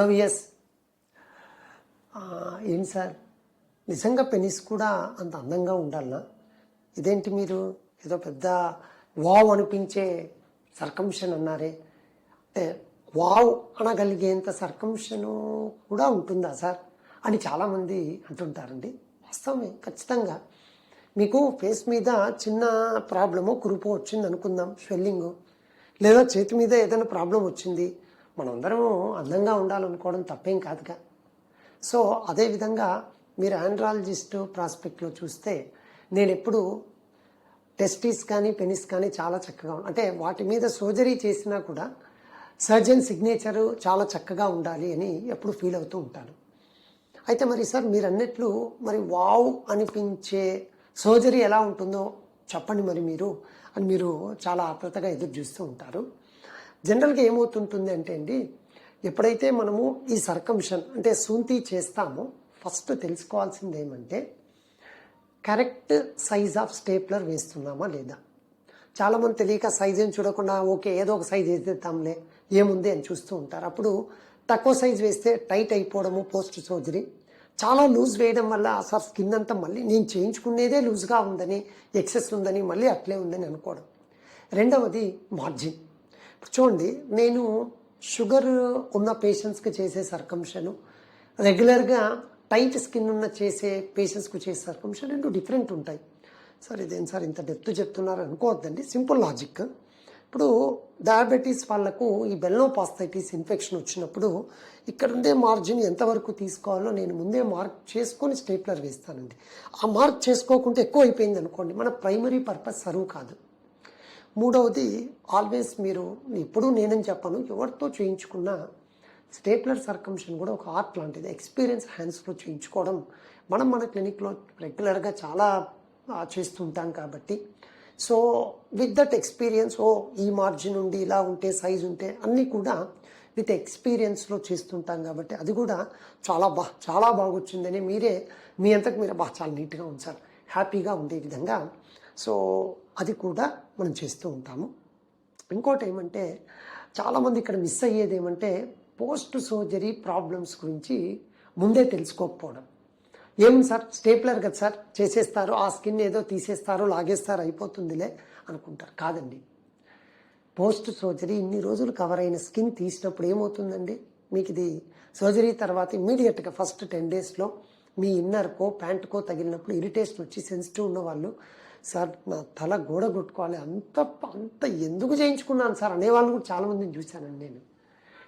Hello yes. ఏం sir? నిజంగా penis కూడా అంత అందంగా ఉండాలనా? ఇదేంటి మీరు ఏదో పెద్ద వావ్ అనిపించే సర్కంషన్ అన్నారే? అంటే వావ్ అనగలిగేంత సర్కంషను కూడా ఉంటుందా సార్? అని చాలామంది అంటుంటారండి. వాస్తవమే ఖచ్చితంగా. మీకు ఫేస్ మీద చిన్న ప్రాబ్లము కురుపు వచ్చింది అనుకుందాం స్వెల్లింగ్. లేదా చేతి మీద ఏదైనా ప్రాబ్లం వచ్చింది మనందరము అందంగా ఉండాలనుకోవడం తప్పేం కాదుగా. సో అదేవిధంగా మీరు ఆండ్రాలజిస్ట్ ప్రాస్పెక్ట్లో చూస్తే నేను ఎప్పుడు టెస్టీస్ కానీ పెనిస్ కానీ చాలా చక్కగా అంటే వాటి మీద సర్జరీ చేసినా కూడా సర్జన్ సిగ్నేచర్ చాలా చక్కగా ఉండాలి అని ఎప్పుడు ఫీల్ అవుతూ ఉంటాను. అయితే మరి సార్ మీరు అన్నట్లు మరి వావ్ అనిపించే సర్జరీ ఎలా ఉంటుందో చెప్పండి మరి మీరు అని మీరు చాలా ఆత్రతగా ఎదురు చూస్తూ ఉంటారు. జనరల్గా ఏమవుతుంటుంది అంటే అండి ఎప్పుడైతే మనము ఈ సర్కంషన్ అంటే సూంతి చేస్తామో ఫస్ట్ తెలుసుకోవాల్సింది ఏమంటే కరెక్ట్ సైజ్ ఆఫ్ స్టేప్లర్ వేస్తున్నామా లేదా? చాలామంది తెలియక సైజ్ ఏం చూడకుండా ఓకే ఏదో ఒక సైజ్ వేసేద్దాంలే ఏముంది అని చూస్తూ ఉంటారు. అప్పుడు తక్కువ సైజ్ వేస్తే టైట్ అయిపోవడము పోస్ట్ సర్జరీ చాలా లూజ్ వేయడం వల్ల అసలు స్కిన్ అంతా మళ్ళీ నేను చేయించుకునేదే లూజ్గా ఉందని ఎక్సెస్ ఉందని మళ్ళీ అట్లే ఉందని అనుకోవడం. రెండవది మార్జిన్ చూడండి నేను షుగర్ ఉన్న పేషెంట్స్కి చేసే సర్కంషను రెగ్యులర్గా టైట్ స్కిన్ ఉన్న చేసే పేషెంట్స్కి చేసే సర్కంషన్ రెండు డిఫరెంట్ ఉంటాయి. సార్ ఇదేం సార్ ఇంత డెప్త్ చెప్తున్నారు అనుకోవద్దండి. సింపుల్ లాజిక్ ఇప్పుడు డయాబెటీస్ వాళ్ళకు ఈ బెల్నోపాస్థైటిస్ ఇన్ఫెక్షన్ వచ్చినప్పుడు ఇక్కడ ఉండే మార్జిన్ ఎంతవరకు తీసుకోవాలో నేను ముందే మార్క్ చేసుకొని స్టేప్లర్ వేస్తానండి. ఆ మార్క్ చేసుకోకుంటే ఎక్కువ అయిపోయింది అనుకోండి మన ప్రైమరీ పర్పస్ సరువు కాదు. మూడవది ఆల్వేస్ మీరు ఎప్పుడూ నేనని చెప్పను ఎవరితో చేయించుకున్నా స్టేప్లర్ సర్కంషన్ కూడా ఒక ఆర్ట్ లాంటిది. ఎక్స్పీరియన్స్ హ్యాండ్స్లో చేయించుకోవడం. మనం మన క్లినిక్లో రెగ్యులర్గా చాలా చేస్తుంటాం కాబట్టి. సో విత్ దట్ ఎక్స్పీరియన్స్ ఓ ఈ మార్జిన్ ఉండి ఇలా ఉంటే సైజ్ ఉంటే అన్నీ కూడా విత్ ఎక్స్పీరియన్స్లో చేస్తుంటాం కాబట్టి అది కూడా చాలా బా చాలా బాగా వచ్చిందని మీరే మీ అంతకు మీరు బాగా చాలా నీట్గా ఉంచారు హ్యాపీగా ఉండే విధంగా. సో అది కూడా మనం చేస్తూ ఉంటాము. ఇంకోటి ఏమంటే చాలామంది ఇక్కడ మిస్ అయ్యేది ఏమంటే పోస్ట్ సర్జరీ ప్రాబ్లమ్స్ గురించి ముందే తెలుసుకోకపోవడం. ఏం సార్? స్టేప్లర్ కదా సార్? చేసేస్తారు ఆ స్కిన్ ఏదో తీసేస్తారు లాగేస్తారు అయిపోతుందిలే అనుకుంటారు. కాదండి. పోస్ట్ సర్జరీ ఇన్ని రోజులు కవర్ అయిన స్కిన్ తీసినప్పుడు ఏమవుతుందండి? మీకు ఇది సర్జరీ తర్వాత ఇమ్మీడియట్గా ఫస్ట్ టెన్ డేస్లో మీ ఇన్నర్కో ప్యాంట్కో తగిలినప్పుడు ఇరిటేషన్ వచ్చి సెన్సిటివ్ ఉన్న వాళ్ళు సార్ నా తల గోడ కొట్టుకోవాలి. అంత అంత ఎందుకు చేయించుకున్నాను సార్ అనేవాళ్ళు కూడా చాలామందిని చూశానండి నేను.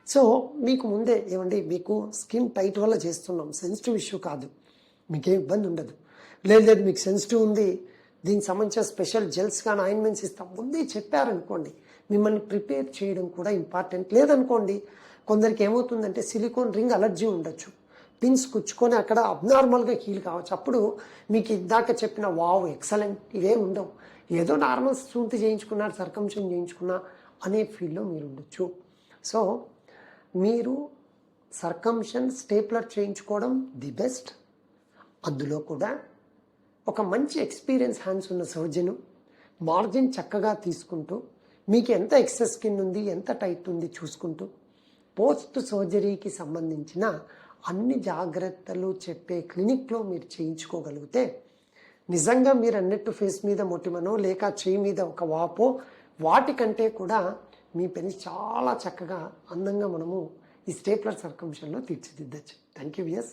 సో మీకు ముందే ఏమండి మీకు స్కిన్ టైట్ వల్ల చేస్తున్నాం. సెన్సిటివ్ ఇష్యూ కాదు. మీకేం ఇబ్బంది ఉండదు. లేదు లేదు మీకు సెన్సిటివ్ ఉంది. దీనికి సంబంధించిన స్పెషల్ జెల్స్ కానీ ఆయింట్మెంట్స్ ఇస్తాం. ముందే చెప్పారనుకోండి. మిమ్మల్ని ప్రిపేర్ చేయడం కూడా ఇంపార్టెంట్. లేదనుకోండి కొందరికి ఏమవుతుందంటే సిలికోన్ రింగ్ అలర్జీ ఉండొచ్చు. పిన్స్ కుచ్చుకొని అక్కడ అబ్నార్మల్గా హీల్ కావచ్చు. అప్పుడు మీకు ఇందాక చెప్పిన వావ్ ఎక్సలెంట్ ఇవే ఉండవు. ఏదో నార్మల్ సూంతి చేయించుకున్నారు సర్కంషన్ చేయించుకున్నా అనే ఫీల్డ్లో మీరు ఉండొచ్చు. సో మీరు సర్కంషన్ స్టేప్లర్ చేయించుకోవడం ది బెస్ట్ అందులో కూడా ఒక మంచి ఎక్స్పీరియన్స్ హ్యాండ్స్ ఉన్న సర్జను మార్జిన్ చక్కగా తీసుకుంటూ మీకు ఎంత ఎక్సెస్ స్కిన్ ఉంది ఎంత టైట్ ఉంది చూసుకుంటూ పోస్ట్ సర్జరీకి సంబంధించిన అన్ని జాగ్రత్తలు చెప్పే క్లినిక్లో మీరు చేయించుకోగలిగితే నిజంగా మీరు అన్నట్టు ఫేస్ మీద మొటిమనో లేక చేయి మీద ఒక వాపో వాటికంటే కూడా మీ పెని చాలా చక్కగా అందంగా మనము ఈ స్టేప్లర్ సర్కంషన్లో తీర్చిదిద్దచ్చు. Thank you yes